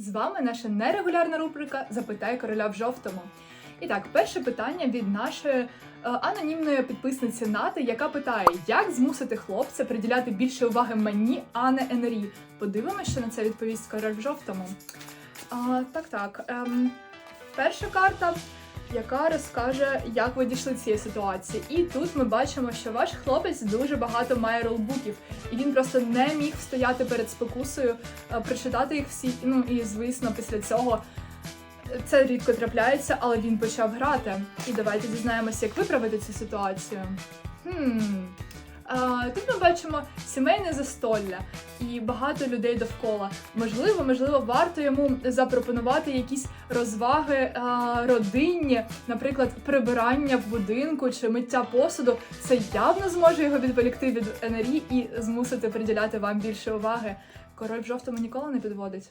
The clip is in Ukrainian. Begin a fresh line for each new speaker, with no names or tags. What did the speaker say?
З вами наша нерегулярна рубрика Запитай короля в жовтому. І так, перше питання від нашої е, анонімної підписниці Нати, яка питає, як змусити хлопця приділяти більше уваги мені, а не Енрі. Подивимося, що на це відповість король в жовтому. А, так, так. Ем, перша карта, яка розкаже, як ви дійшли цієї ситуації. І тут ми бачимо, що ваш хлопець дуже багато має ролбуків, і він просто не міг стояти перед спокусою, е, прочитати їх всі. Ну і звісно, після цього це рідко трапляється, але він почав грати. І давайте дізнаємося, як виправити цю ситуацію. Хм. А, тут бачимо сімейне застолля і багато людей довкола. Можливо, можливо, варто йому запропонувати якісь розваги а, родинні, наприклад, прибирання в будинку чи миття посуду. Це явно зможе його відволікти від НРІ і змусити приділяти вам більше уваги. Король в жовтому ніколи не підводить.